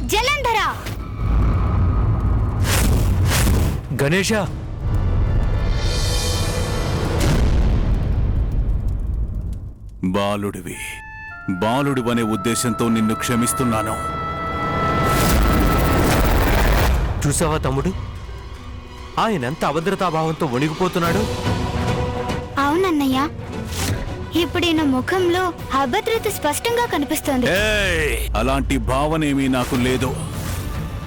జలంధర. గణేష. బాలుడివి బాలుడివనే ఉద్దేశంతో నిన్ను క్షమిస్తున్నాను. చూసావా తమ్ముడు? ఆయన ఎంత అభద్రతాభావంతో వణిగిపోతున్నాడు? అవునన్నయ్య ఇప్పుడు ఈయన ముఖంలో అభద్రత స్పష్టంగా కనిపిస్తోంది. ఏయ్! అలాంటి భావనేమీ నాకు లేదు.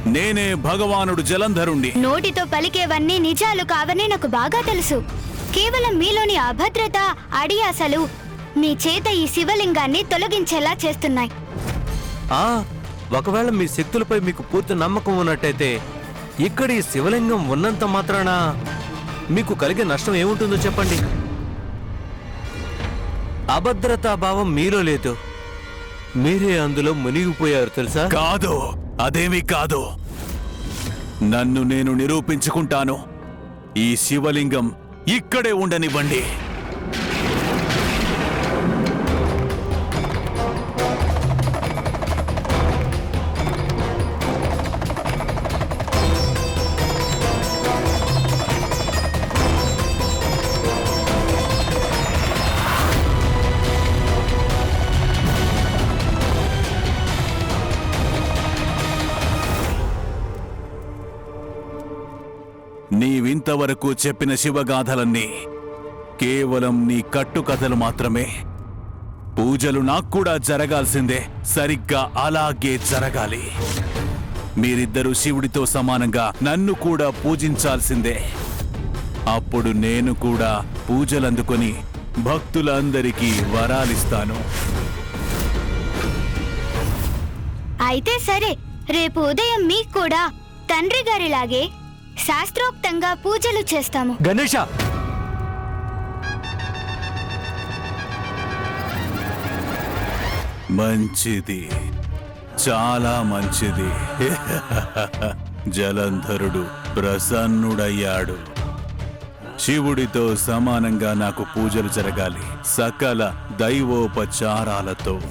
నేనే భగవానుడు జలంధరుణ్ణి. నోటితో పలికేవన్నీ నిజాలు కావని నాకు బాగా తెలుసు. కేవలం మీలోని అభద్రత అడియాసలు మీ చేత ఈ శివలింగాన్ని తొలగించేలా చేస్తున్నాయి. ఆ ఒకవేళ మీ శక్తులపై మీకు పూర్తి నమ్మకం ఉన్నట్టయితే ఇక్కడ ఈ శివలింగం ఉన్నంత మాత్రాన మీకు కలిగే నష్టం ఏముంటుందో చెప్పండి. అభద్రతా భావం మీలో లేదు. మీరే అందులో మునిగిపోయారు తెలుసా? కాదు అదేమీ కాదు. నన్ను నేను నిరూపించుకుంటాను. ఈ శివలింగం ఇక్కడే ఉండనివ్వండి. ఇంతవరకు చెప్పిన శివగాథలన్నీ కేవలం నీ కట్టుకథలు మాత్రమే. పూజలు నాకు కూడా జరగాల్సిందే సరిగ్గా అలాగే జరగాలి. మీరిద్దరూ శివుడితో సమానంగా నన్ను కూడా పూజించాల్సిందే. అప్పుడు నేను కూడా పూజలందుకొని భక్తులందరికీ వరాలిస్తాను. అయితే సరే రేపు ఉదయం మీకు కూడా తండ్రి గారిలాగే శాస్త్రోక్తంగా పూజలు చేస్తాము. గణేష! మంచిది. చాలా మంచిది. జలంధరుడు ప్రసన్నుడయ్యాడు. శివుడితో సమానంగా నాకు పూజలు జరగాలి. సకల దైవోపచారాలతో.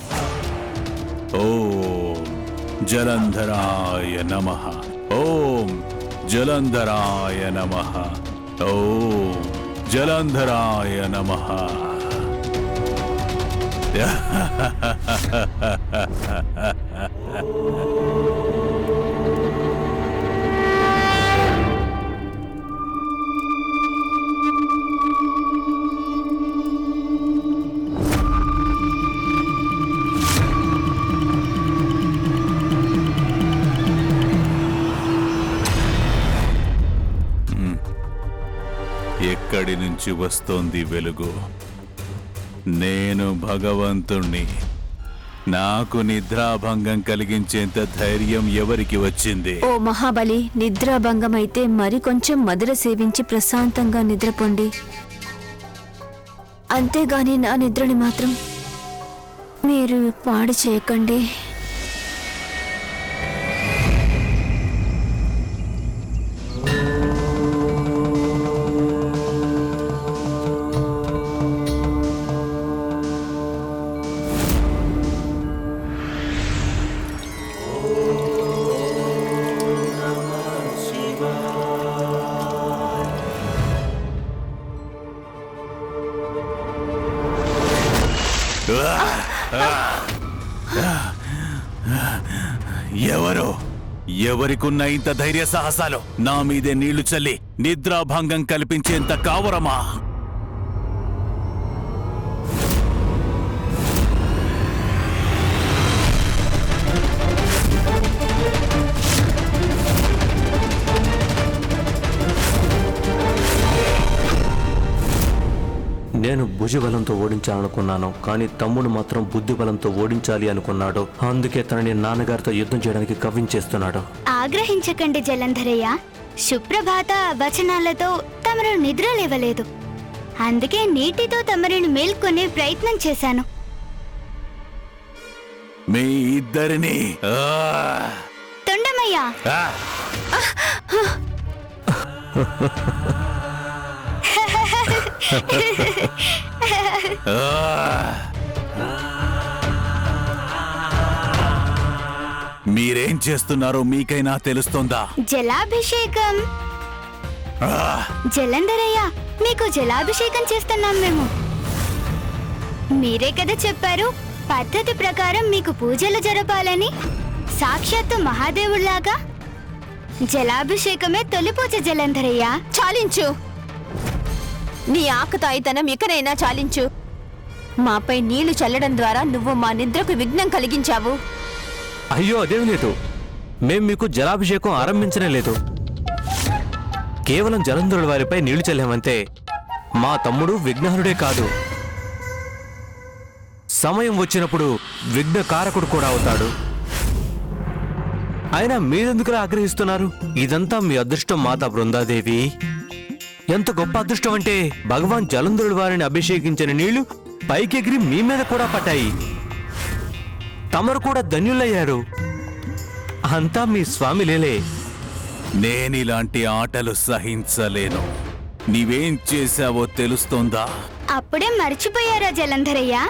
ఓం జలంధరాయ నమ. జలంధరాయ నమ ఓం జలంధరాయ నమ ఎక్కడి నుంచి వస్తోంది వెలుగు. నేను భగవంతుణ్ణి. నాకు నిద్రాభంగం కలిగించేంత ధైర్యం ఎవరికి వచ్చింది? ఓ మహాబలి నిద్రాభంగమైతే మరి కొంచెం మధుర సేవించి ప్రశాంతంగా నిద్రపోండి. అంతేగాని నా నిద్రని మాత్రం మీరు పాడు చేయకండి. ఎవరు? ఎవరికున్న ఇంత ధైర్య సాహసాలు? నా మీదే నీళ్ళు చల్లి నిద్రాభంగం కల్పించేంత కావరమా? నేను భుజబలంతో ఓడించాలనుకున్నాను కానీ తమ్ముడు మాత్రం బుద్ధి బలంతో ఓడించాలి అనుకున్నాడు. అందుకే తనని నాన్నగారితో యుద్ధం చేయడానికి కవ్వించేస్తున్నాడు ఆగ్రహించకండి జలంధరయ్య. సుప్రభాత వచనాలతో తమరు నిద్ర లేవలేదు. అందుకే నీటితో తమరిని మేల్కొనే ప్రయత్నం చేశాను. మీ ఇద్దరిని! తొండమయ్య! మీరేం చేస్తున్నారో మీకైనా తెలుస్తోందా? జలాభిషేకం. జలంధరయ్య మీకు జలాభిషేకం చేస్తున్నాం మేము. మీరే కదా చెప్పారు పద్ధతి ప్రకారం మీకు పూజలు జరపాలని. సాక్షాత్తు మహాదేవుళ్ళాగా జలాభిషేకమే తొలి పూజ జలంధరయ్య. చాలించు. నీ ఆకుతాయితనం ఇకనైనా చాలించు. మాపై నీళ్ళు చల్లడం ద్వారా నువ్వు మా నిద్రకు విఘ్నం కలిగించావు. అయ్యో అదేం లేదు. మేం మీకు జలాభిషేకం ఆరంభించనే లేదు. కేవలం జలంధరుడి వారిపై నీళ్ళు చల్లామంతే మా తమ్ముడు విఘ్నహరుడే కాదు. సమయం వచ్చినప్పుడు విఘ్నకారకుడు కూడా అవుతాడు. అయినా మీరెందుకులా ఆగ్రహిస్తున్నారు? ఇదంతా మీ అదృష్టం మాతా బృందాదేవి. ఎంత గొప్ప అదృష్టం అంటే భగవాన్ జలంధరుడి వారిని అభిషేకించిన నీళ్ళు పైకెగిరి మీ మీద కూడా పట్టాయి. తమరు కూడా ధన్యులయ్యారు. అంతా మీ స్వామి లేలే. నేనిలాంటి ఆటలు సహించలేను. నీవేం చేశావో తెలుస్తోందా? అప్పుడే మర్చిపోయారా జలంధరయ్య?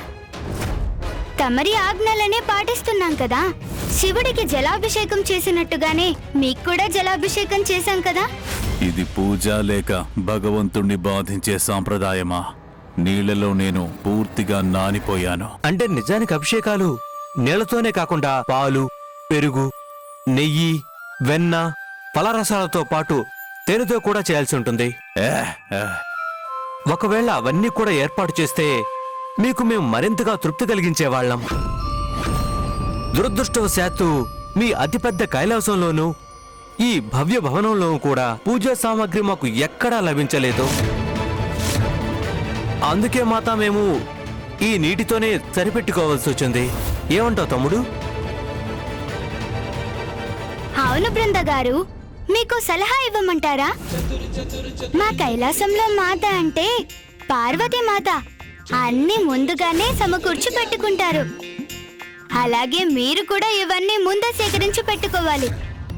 తమరి ఆజ్ఞలనే పాటిస్తున్నాం కదా. శివుడికి జలాభిషేకం చేసినట్టుగానే మీకు కూడా జలాభిషేకం చేశాం కదా. ఇది పూజ లేక భగవంతుణ్ణి బాధించే సాంప్రదాయమా? నీళ్ళలో నేను పూర్తిగా నానిపోయాను. అంటే నిజానికి అభిషేకాలు నీళ్ళతోనే కాకుండా పాలు పెరుగు నెయ్యి వెన్న ఫలరసాలతో పాటు తేనెతో కూడా చేయాల్సి ఉంటుంది. ఏ, ఏ, ఒకవేళ అవన్నీ కూడా ఏర్పాటు చేస్తే మీకు మేము మరింతగా తృప్తి కలిగించేవాళ్ళం దురదృష్టవశాత్తు మీ అతిపెద్ద కైలాసంలోనూ ఈ భవ్య భవనంలో కూడా పూజా సామాగ్రి మాకు ఎక్కడా లభించలేదు. అందుకే మాత మేము ఈ నీటితోనే సరిపెట్టుకోవాల్సి వచ్చింది. ఏమంటావు తమ్ముడు? అవును బృంద గారు మీకు సలహా ఇవ్వమంటారా? మా కైలాసంలో మాత అంటే పార్వతి మాత అన్ని ముందుగానే సమకూర్చి పెట్టుకుంటారు. అలాగే మీరు కూడా ఇవన్నీ ముందే సేకరించి పెట్టుకోవాలి.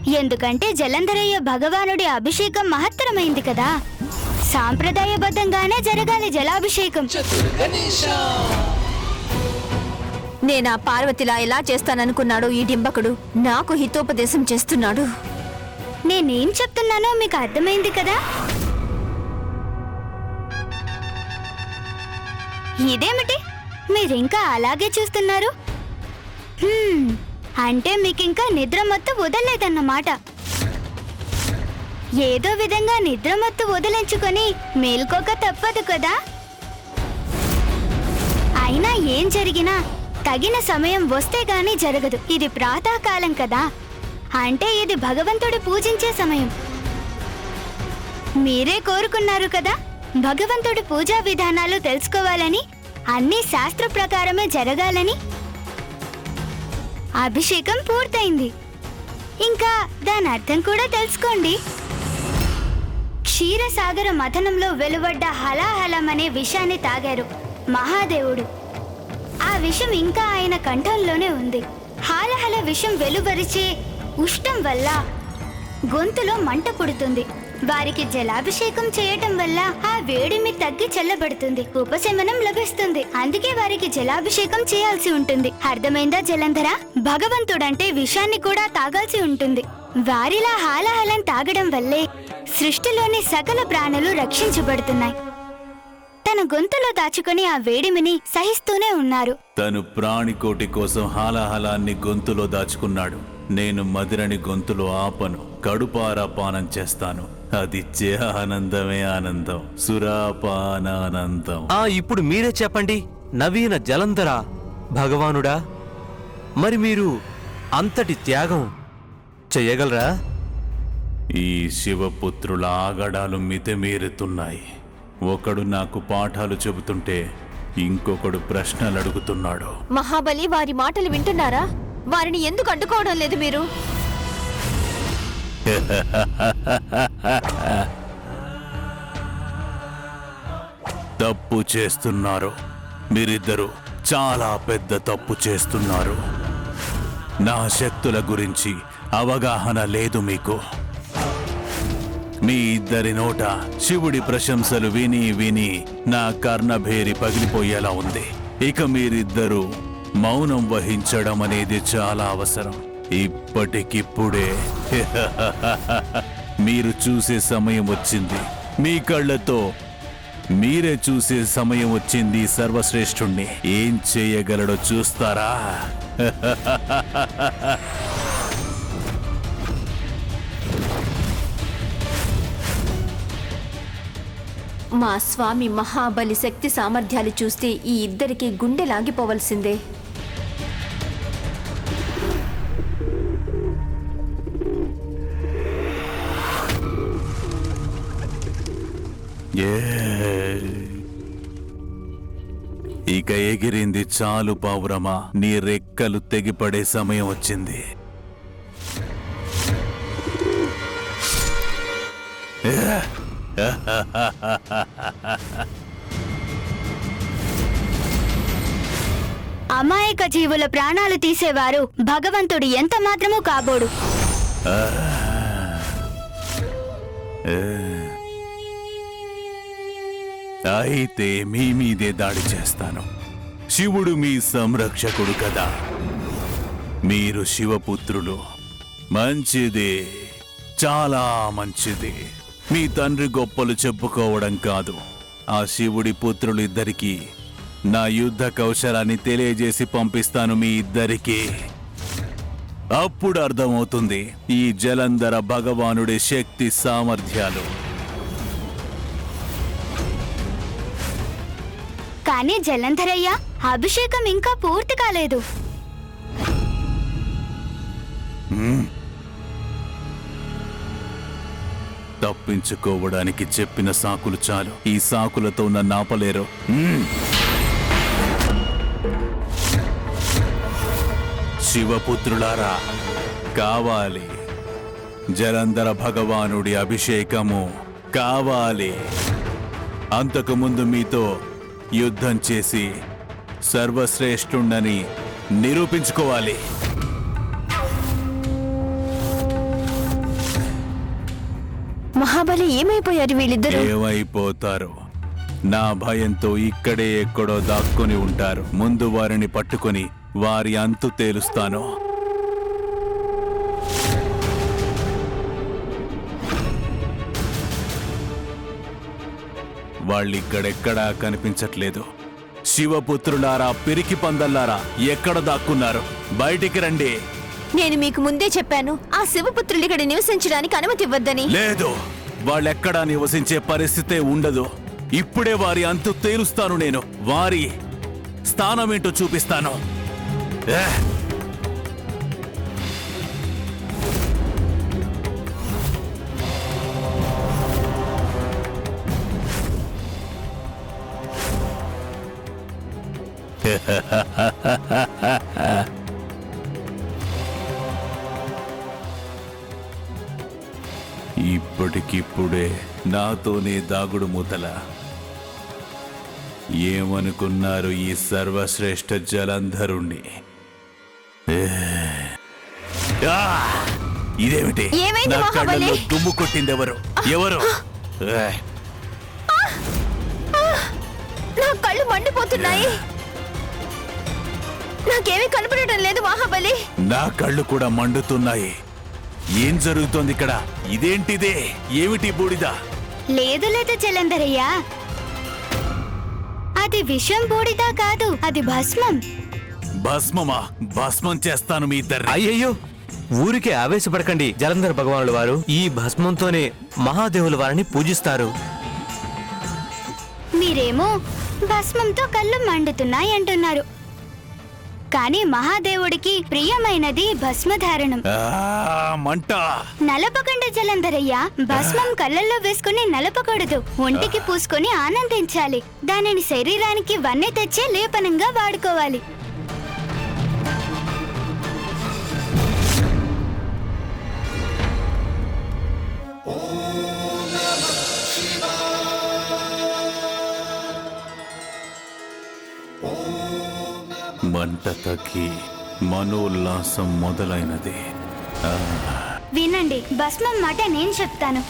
ఎందుకంటే జలంధరయ్య భగవానుడి అభిషేకం మహత్తరమైంది కదా. సాంప్రదాయబద్ధంగానే జరగాలి జలాభిషేకం. నేనా పార్వతిలా ఎలా చేస్తాననుకున్నాడు ఈ డింబకుడు నాకు హితోపదేశం చేస్తున్నాడు. నేనేం చెప్తున్నానో మీకు అర్థమైంది కదా? ఇదేమిటి? మీరింకా అలాగే చూస్తున్నారు? అంటే అంటే మీకింకా నిద్ర మత్తు వదలలేదన్నమాట. ఏదో విధంగా నిద్ర మత్తు వదిలించుకొని మేల్కోక తప్పదు కదా. అయినా ఏం జరిగినా తగిన సమయం వస్తే గాని జరగదు. ఇది ప్రాతకాలం కదా. అంటే ఇది భగవంతుడు పూజించే సమయం. మీరే కోరుకున్నారు కదా? భగవంతుడి పూజా విధానాలు తెలుసుకోవాలని అన్ని శాస్త్ర ప్రకారమే జరగాలని అభిషేకం పూర్తయింది. ఇంకా దాని అర్థం కూడా తెలుసుకోండి. క్షీరసాగర మథనంలో వెలువడ్డ హలాహలం అనే విషాన్ని తాగారు మహాదేవుడు. ఆ విషం ఇంకా ఆయన కంఠంలోనే ఉంది. హాలహల విషం వెలువరిచే ఉష్టం వల్ల గొంతులో మంట పుడుతుంది. వారికి జలాభిషేకం చేయటం వల్ల ఆ వేడిమి తగ్గి చల్లబడుతుంది ఉపశమనం లభిస్తుంది. అందుకే వారికి జలాభిషేకం చేయాల్సి ఉంటుంది. అర్థమైందా జలంధర? భగవంతుడంటే విషాన్ని కూడా తాగాల్సి ఉంటుంది. వారిలా హాలాహలం తాగడం వల్లే సృష్టిలోని సకల ప్రాణులు రక్షించబడుతున్నాయి. తన గొంతులో దాచుకుని ఆ వేడిమిని సహిస్తూనే ఉన్నారు. తను ప్రాణికోటి కోసం హాలాహలాన్ని గొంతులో దాచుకున్నాడు. నేను మదిరని గొంతులో ఆపను కడుపారా పానం చేస్తాను. అదిచ్చే ఆనందమే ఆనందం సురాపానానందం ఆ ఇప్పుడు మీరే చెప్పండి నవీన జలంధర భగవానుడా? మరి మీరు అంతటి త్యాగం చెయ్యగలరా ఈ శివపుత్రుల ఆగడాలు మితిమీరుతున్నాయి ఒకడు నాకు పాఠాలు చెబుతుంటే ఇంకొకడు ప్రశ్నలు అడుగుతున్నాడు. మహాబలి వారి మాటలు వింటున్నారా? వారిని ఎందుకు అడ్డుకోవడం లేదు మీరు? తప్పు చేస్తున్నారు. మీరిద్దరు చాలా పెద్ద తప్పు చేస్తున్నారు. నా శక్తుల గురించి అవగాహన లేదు మీకు. మీ ఇద్దరి నోట శివుడి ప్రశంసలు విని విని నా కర్ణభేరి పగిలిపోయేలా ఉంది. ఇక మీరిద్దరూ మౌనం వహించడం అనేది చాలా అవసరం. ఇప్పటికిప్పుడే. మీరు చూసే సమయం వచ్చింది. మీ కళ్ళతో మీరే చూసే సమయం వచ్చింది సర్వశ్రేష్ఠుణ్ణి. ఏం చేయగలడో చూస్తారా? మా స్వామి మహాబలి శక్తి సామర్థ్యాలు చూస్తే ఈ ఇద్దరికి గుండె లాగిపోవలసిందే. ఇక ఎగిరింది చాలు పావురమా? నీ రెక్కలు తెగిపడే సమయం వచ్చింది. అమాయక జీవుల ప్రాణాలు తీసేవారు భగవంతుడు ఎంత మాత్రమూ కాబోడు. అయితే మీ మీదే దాడి చేస్తాను. శివుడు మీ సంరక్షకుడు కదా. మీరు శివపుత్రులు. మంచిది. చాలా మంచిది. మీ తండ్రి గొప్పలు చెప్పుకోవడం కాదు. ఆ శివుడి పుత్రులిద్దరికీ నా యుద్ధ కౌశలాన్ని తెలియజేసి పంపిస్తాను మీ ఇద్దరికి. అప్పుడు అర్థమవుతుంది ఈ జలంధర భగవానుడి శక్తి సామర్థ్యాలు. కానీ జలంధరయ్య అభిషేకం ఇంకా పూర్తి కాలేదు. తప్పించుకోవడానికి చెప్పిన సాకులు చాలు. ఈ సాకులతో నన్ను ఆపలేరు. శివపుత్రులారా కావాలి. జలంధర భగవానుడి అభిషేకము కావాలి. అంతకుముందు మీతో యుద్ధం చేసి సర్వశ్రేష్ఠుండని నిరూపించుకోవాలి. మహాబలి ఏమైపోయారు వీళ్ళిద్దరూ? ఏమైపోతారు? నా భయంతో ఇక్కడే ఎక్కడో దాక్కుని ఉంటారు. ముందు వారిని పట్టుకొని వారి అంతు తేలుస్తాను. వాళ్ళిక్కడెక్కడా కనిపించట్లేదు. శివపుత్రులారా పిరికి పందల్లారా ఎక్కడ దాక్కున్నారు? బయటికి రండి. నేను మీకు ముందే చెప్పాను ఆ శివపుత్రులు ఇక్కడ నివసించడానికి అనుమతి ఇవ్వద్దని. లేదు. వాళ్ళెక్కడా నివసించే పరిస్థితే ఉండదు. ఇప్పుడే వారి అంతు తేలుస్తాను నేను. వారి స్థానమేంటో చూపిస్తాను. ఏ! ఇప్పటికిప్పుడే నాతోనే దాగుడు మూతల. ఏమనుకున్నారు ఈ సర్వశ్రేష్ఠ జలంధరుణ్ణి! ఇదేమిటి? నా దుమ్ము కొట్టింది ఎవరు? ఎవరు! నా కళ్ళు మండిపోతున్నాయి. నాకేమీ కనపడటం లేదు మహాబలి. నా కళ్ళు కూడా మండుతున్నాయి. ఏం జరుగుతోంది ఇక్కడ? ఇదేంటిదే? ఏమిటి బూడిద? లేదు లేదు జలంధరయ్య అది విషం బూడిదా కాదు అది భస్మం. భస్మమా? భస్మం చేస్తాను మీ ఇద్దరిని. అయ్యయ్యో! ఊరికే ఆవేశపడకండి జలంధర భగవానుల వారు. ఈ భస్మంతోనే మహాదేవుల వారిని పూజిస్తారు. మీరేమో భస్మంతో కళ్ళు మండుతున్నాయి అంటున్నారు కానీ మహాదేవుడికి ప్రియమైనది భస్మధారణం. మంట. నలపకండి జలంధరయ్య భస్మం కళ్ళల్లో వేసుకుని నలపకూడదు. ఒంటికి పూసుకొని ఆనందించాలి. దానిని శరీరానికి వన్నె తెచ్చే లేపనంగా వాడుకోవాలి. మంట తగ్గి మనోల్లాసం మొదలైనది. వినండి భస్మం మాట నేను చెప్తాను.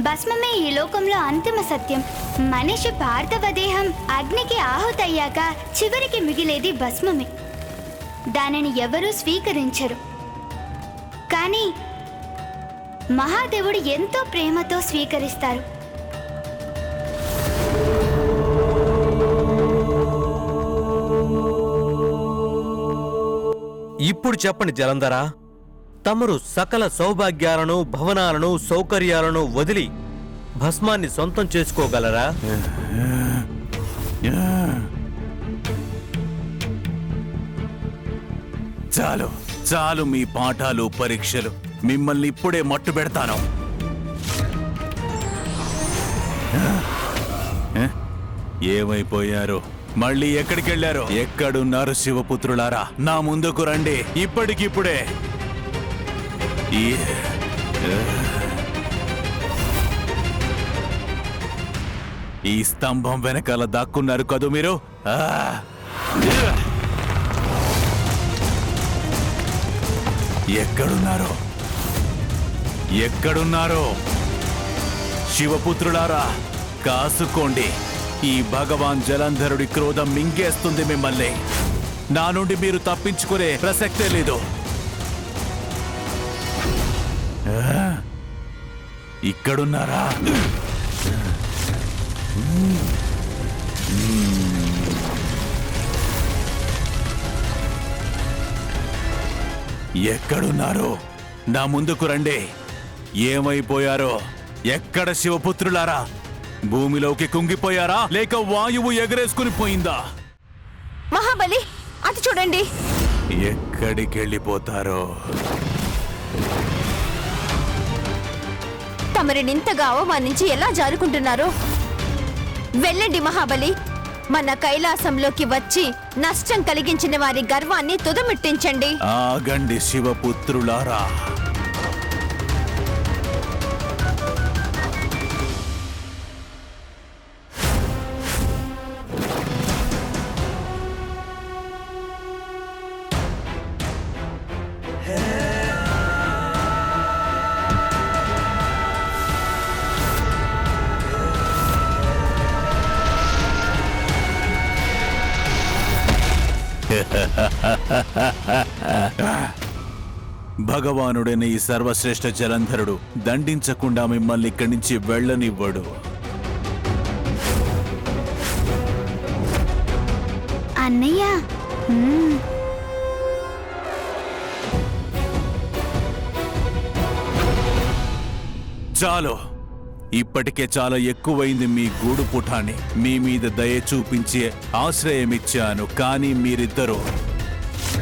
భస్మమే ఈ లోకంలో అంతిమ సత్యం. మనిషి పార్థవ దేహం అగ్నికి ఆహుతయ్యాక చివరికి మిగిలేది భస్మమే. దానిని ఎవరూ స్వీకరించరు. కానీ మహాదేవుడు ఎంతో ప్రేమతో స్వీకరిస్తారు. ఇప్పుడు చెప్పండి జలంధరా. తమరు సకల సౌభాగ్యాలను భవనాలను సౌకర్యాలను వదిలి భస్మాన్ని సొంతం చేసుకోగలరా? చాలు చాలు మీ పాఠాలు పరీక్షలు. మిమ్మల్ని ఇప్పుడే మట్టు పెడతాను. ఏమైపోయారు? మళ్ళీ ఎక్కడికి వెళ్ళారు ఎక్కడున్నారు శివపుత్రులారా? నా ముందుకు రండి. ఇప్పటికిప్పుడే. ఈ ఈ స్తంభం వెనకాల దాక్కున్నారు కదూ మీరు? ఆ! ఎక్కడున్నారో? ఎక్కడున్నారో? శివపుత్రులారా కాసుకోండి. ఈ భగవాన్ జలంధరుడి క్రోధం మింగేస్తుంది మిమ్మల్ని. నా నుండి మీరు తప్పించుకునే ప్రసక్తే లేదు. ఇక్కడున్నారా? ఎక్కడున్నారో? నా ముందుకు రండి. ఏమైపోయారో? ఎక్కడ శివపుత్రులారా? భూమిలోకి కుంగిపోయారా? లేక వాయువు ఎగరేసుకుని పోయిందా? మహాబలి అటు చూడండి. ఎక్కడికి వెళ్ళిపోతారో తమరినింతగా అవమానించి ఎలా జారుకుంటున్నారో? వెళ్ళండి మహాబలి. మన కైలాసంలోకి వచ్చి నష్టం కలిగించిన వారి గర్వాన్ని తుదమిట్టించండి. ఆగండి శివపుత్రులారా. భగవానుడైన ఈ సర్వశ్రేష్ఠ జలంధరుడు దండించకుండా మిమ్మల్ని ఇక్కడి నుంచి వెళ్ళనివ్వడు. అన్నయ్య. చాలు. ఇప్పటికే చాలా ఎక్కువైంది మీ గూడు పుఠాని. మీ మీద దయ చూపించి ఆశ్రయమిచ్చాను కానీ మీరిద్దరూ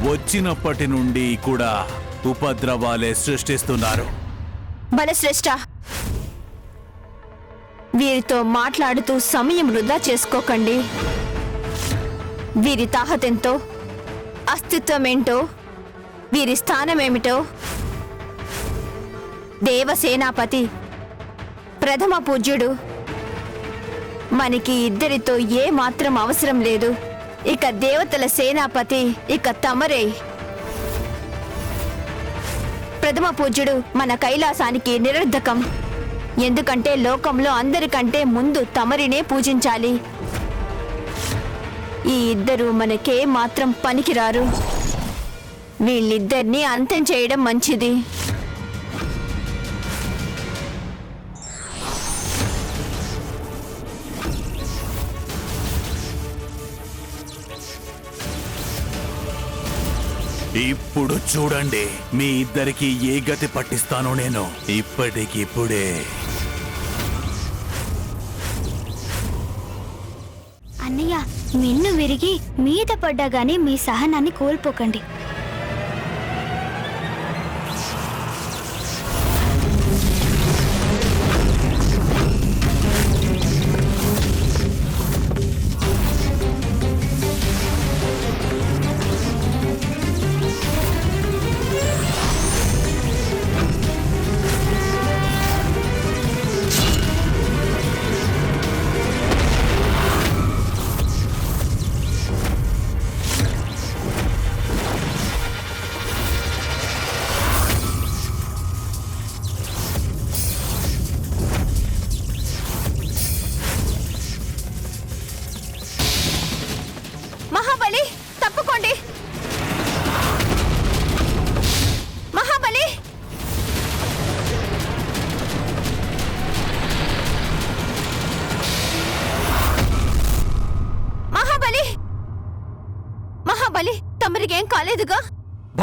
వచ్చినప్పటి నుండి కూడా ఉపద్రవాలే సృష్టిస్తున్నారు. బలశ్రేష్ఠ వీరితో మాట్లాడుతూ సమయం వృధా చేసుకోకండి. వీరి తాహతెంతో అస్తిత్వమేంటో వీరి స్థానమేమిటో దేవసేనాపతి ప్రథమ పూజ్యుడు మనకి ఇద్దరితో ఏ మాత్రం అవసరం లేదు. ఇక దేవతల సేనాపతి ఇక తమరే. ప్రథమ పూజ్యుడు మన కైలాసానికి నిరర్ధకం. ఎందుకంటే లోకంలో అందరికంటే ముందు తమరినే పూజించాలి. ఈ ఇద్దరు మనకే మాత్రం పనికిరారు. వీళ్ళిద్దరినీ అంతం చేయడం మంచిది. ఇప్పుడు చూడండి మీ ఇద్దరికి ఏ గతి పట్టిస్తానో నేను ఇప్పటికిప్పుడే. అన్నయ్య మిన్ను విరిగి మీద పడ్డా గానీ మీ సహనాన్ని కోల్పోకండి.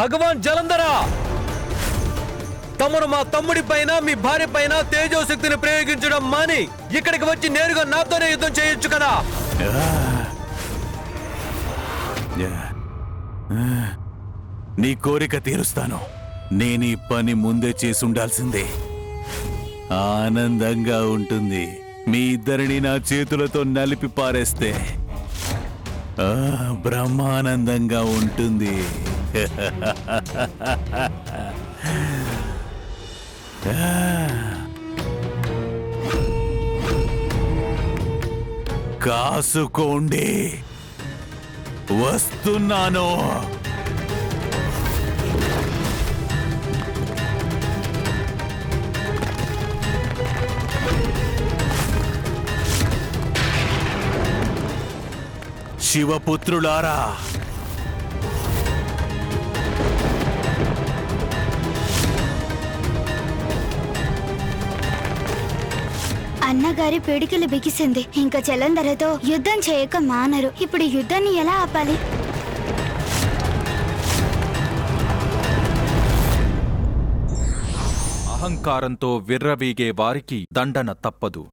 భగవాన్ జలంధరా! తమరు మా తమ్ముడి పైన మీ భార్య పైన తేజోశక్తిని ప్రయోగించడం మాని ఇక్కడికి వచ్చి నేరుగా నాతోనే యుద్ధం చేయొచ్చు కదా! నీ కోరిక తీరుస్తాను. నేను ఈ పని ముందే చేసుండాల్సిందే. ఆనందంగా ఉంటుంది. మీ ఇద్దరిని నా చేతులతో నలిపి పారేస్తే ఆ, బ్రహ్మానందంగా ఉంటుంది. కాసుకోండి. వస్తున్నాను. శివపుత్రులారా అన్నగారి పిడికిలు బిగిసింది. ఇంకా జలంధరతో యుద్ధం చేయక మానరు. ఇప్పుడు యుద్ధాన్ని ఎలా ఆపాలి? అహంకారంతో విర్రవీగే వారికి దండన తప్పదు.